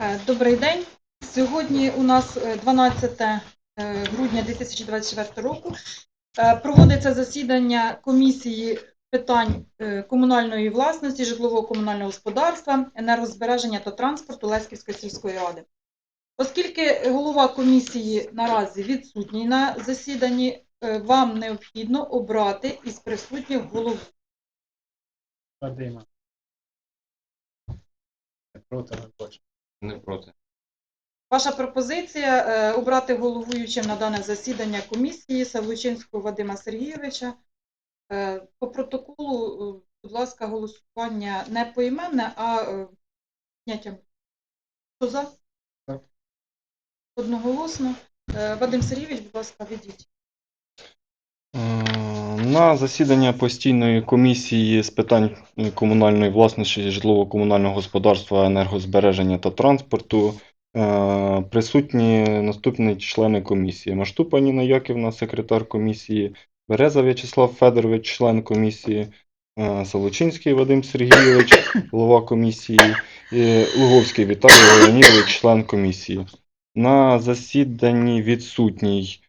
Е, Добрий день. Сьогодні у нас е, 12 е, грудня 2024 року. Е, Проводиться засідання комісії питань е, комунальної власності, житлово-комунального господарства, енергозбереження та транспорту Леськівської сільської ради. Оскільки голова комісії наразі відсутній на засіданні, е, вам необхідно обрати із присутніх голову. Вадима. Проти, хоче. Не проти. Ваша пропозиція е, обрати головуючим на дане засідання комісії Савлучинського Вадима Сергійовича. Е, По протоколу, е, будь ласка, голосування не поіменне, а е, зняттям. Хто за? Так. Одноголосно. Е, Вадим Сергійович, будь ласка, ведіть. Е, На засідання постійної комісії з питань комунальної власності, житлово-комунального господарства, енергозбереження та транспорту е, присутні наступні члени комісії. Маштупа Ніна Яківна, секретар комісії, Береза В'ячеслав Федорович, член комісії, е, Солочинський Вадим Сергійович, голова комісії, Луговський Віталій Леонідович, член комісії. На засіданні відсутній Е,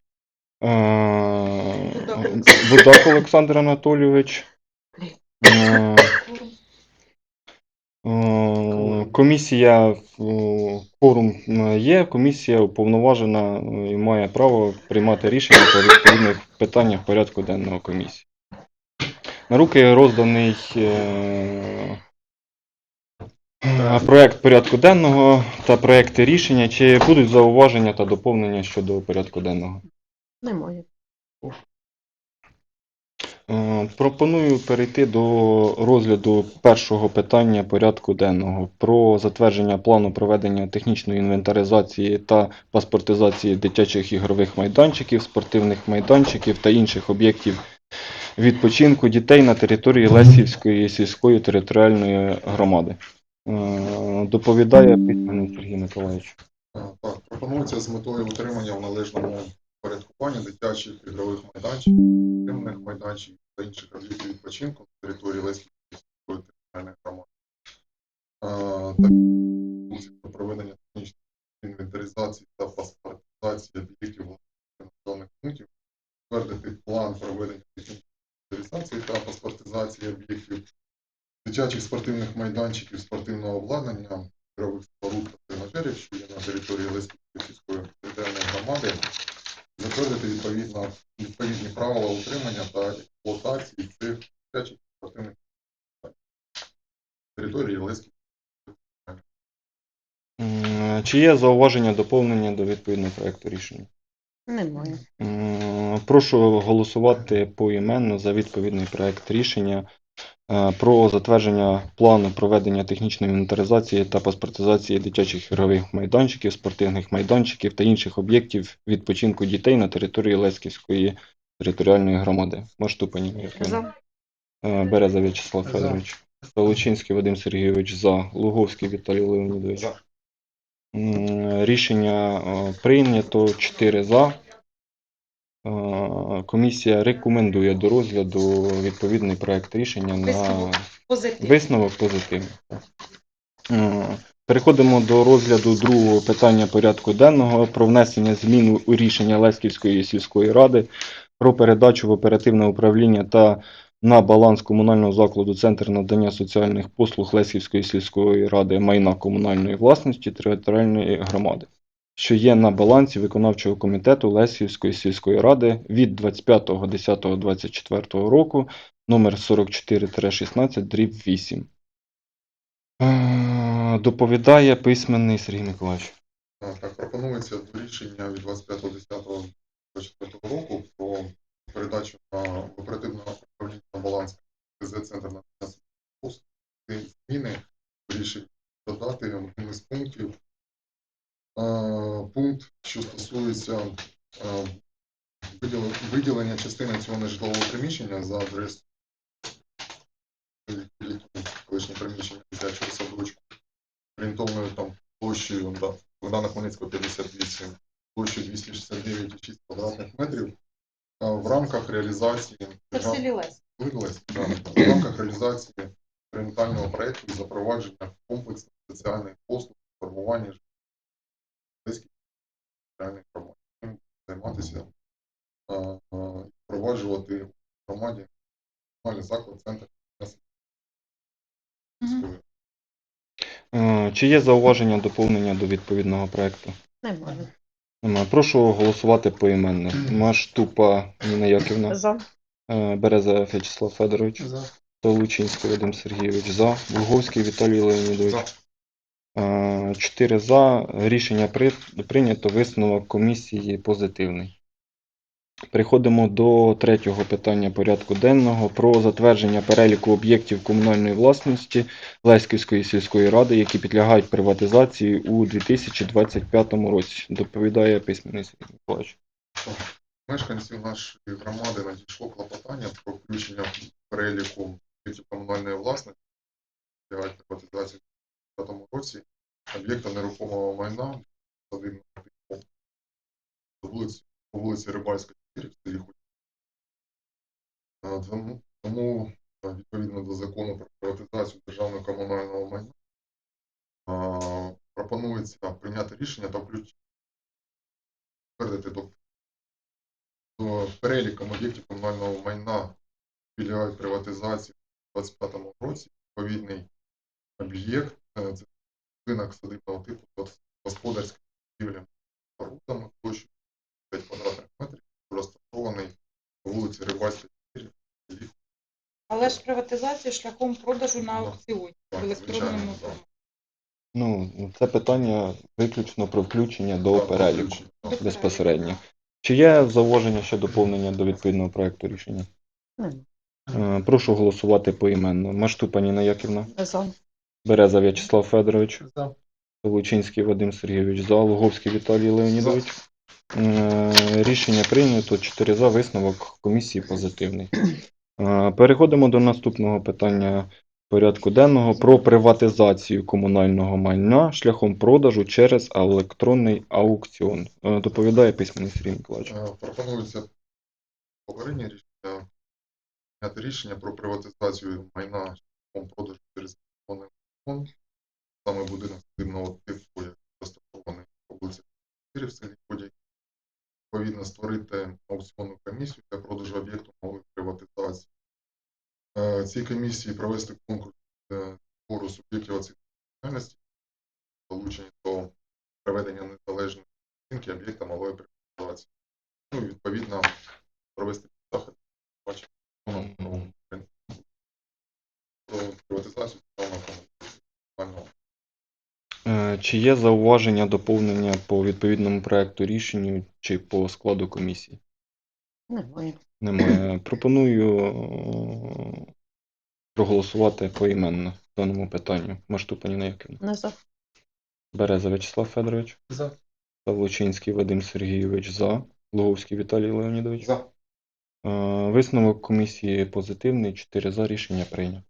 Будак Олександр Анатолійович. Комісія, кворум е, є, комісія уповноважена і має право приймати рішення по відповідних питаннях порядку денного комісії. На руки розданий е, проект порядку денного та проекти рішення. Чи будуть зауваження та доповнення щодо порядку денного? Немає. Е, Пропоную перейти до розгляду першого питання порядку денного про затвердження плану проведення технічної інвентаризації та паспортизації дитячих ігрових майданчиків, спортивних майданчиків та інших об'єктів відпочинку дітей на території Лесівської сільської територіальної громади. Е, Доповідає Сергій Миколаївич. Так, пропонується з метою утримання в належному порядкуванні дитячих ігрових майданчиків, спортивних майданчиків та інших об'єктів відпочинку на території Леської сільської територіальної громади. А, Так, про проведення технічної інвентаризації та паспортизації об'єктів населених пунктів, затвердити план проведення технічної інвентаризації та паспортизації об'єктів дитячих спортивних майданчиків, спортивного обладнання, ігрових споруд та тренажерів, що є на території Леської сільської територіальної громади, затвердити відповідно відповідні правила утримання та експлуатації цих дитячих спортивних території Леської. М, Чи є зауваження доповнення до відповідного проекту рішення? Немає. Прошу голосувати поіменно за відповідний проект рішення про затвердження плану проведення технічної інвентаризації та паспортизації дитячих ігрових майданчиків, спортивних майданчиків та інших об'єктів відпочинку дітей на території Леськівської територіальної громади. Маштупані За. Е, Береза В'ячеслав Федорович, Столочинський Вадим Сергійович за, Луговський Віталій Леонідович. За. Рішення е, прийнято 4 за. Комісія рекомендує до розгляду відповідний проект рішення на Висновок. Позитив. висновок позитивний. Е, Переходимо до розгляду другого питання порядку денного про внесення змін у рішення Леськівської сільської ради про передачу в оперативне управління та на баланс комунального закладу Центр надання соціальних послуг Леськівської сільської ради майна комунальної власності територіальної громади, що є на балансі виконавчого комітету Леськівської сільської ради від 25.10.24 року номер 44-16 дріб 8. Е, Доповідає письменний Сергій Миколаївич. Так, пропонується до рішення від 25.10.24 року про передачу на в оперативне управління на баланс КЗ Центр на послуг зміни в рішення додати одним із пунктів а, пункт, що стосується а, виділе- виділення частини цього нежитлового приміщення за адресою колишнє приміщення дитячого садочку орієнтовною там площею Богдана Хмельницького 58, площею 269,6 квадратних метрів. В рамках реалізації в да, рамках реалізації експериментального проєкту запровадження комплексних соціальних послуг формування. Цим Займатися і впроваджувати в громаді комунальний заклад, центр. Е, Чи є зауваження доповнення до відповідного проекту? Немає. Немає. Прошу голосувати поіменно. Маштупа Ніна Яківна, За. е, Береза В'ячеслав Федорович, Толучинський Вадим Сергійович за, Луговський Віталій Леонідович. За. Е, Чотири за. Рішення при- прийнято. Висновок комісії позитивний. Переходимо до третього питання порядку денного про затвердження переліку об'єктів комунальної власності Леськівської сільської ради, які підлягають приватизації у 2025 році. Доповідає письменний Сергій Миколаївич. Мешканців нашої громади надійшло клопотання про включення переліку об'єктів комунальної власності, приватизації у 2025 році, об'єкта нерухомого майна садибного типу по вулиці, по вулиці Рибальська, 4 в селі. Е, Тому, е, відповідно до закону про приватизацію державного комунального майна е, пропонується прийняти рішення та включити до до переліком об'єктів комунального майна підлягають приватизації у 2025 році. Відповідний об'єкт це будинок садибного типу з господарськими будівлями спорудами площею 5 квадратних метрів, розташований по вулиці Рибальська, 4 в селі Але ж приватизація шляхом продажу на аукціоні в електронному форматі. Ну, це питання виключно про включення до переліку безпосередньо. Чи є зауваження щодо доповнення до відповідного проекту рішення? Е, Прошу голосувати поіменно. Маштупа Ніна Яківна, За. Береза В'ячеслав Федорович, Толучинський Вадим Сергійович за, Луговський Віталій Леонідович. Е, Рішення прийнято. 4 за. Висновок комісії позитивний. Е, Переходимо до наступного питання порядку денного про приватизацію комунального майна шляхом продажу через електронний аукціон. Е, Доповідає письменний Сергій Миколаївич. Е, Пропонується попереднє рішення прийняти рішення про приватизацію майна шляхом продажу через телефонний фонд, саме будинок садибного типу, який розташований по вулиці 4 в селі Ході. Відповідно, створити аукціонну комісію для продажу об'єкту малої приватизації. Цій комісії провести конкурс збору суб'єктів оцінки діяльності, залучені до проведення незалежної оцінки об'єкта малої приватизації. Ну і відповідно провести захід бачимо, про про приватизацію державного комунального. Е, Чи є зауваження доповнення по відповідному проекту рішенню чи по складу комісії? Немає. Немає. Пропоную проголосувати поіменно в даному питанню. Маштупа Ніна Яківна. Не за. Береза В'ячеслав Федорович. За. Павлучинський Вадим Сергійович за. Луговський Віталій Леонідович. За. Е, Висновок комісії позитивний. 4 за. Рішення прийнято.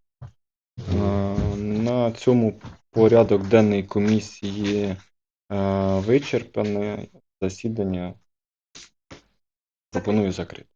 Е, На цьому порядок денний комісії е, вичерпаний. Засідання пропоную закрити.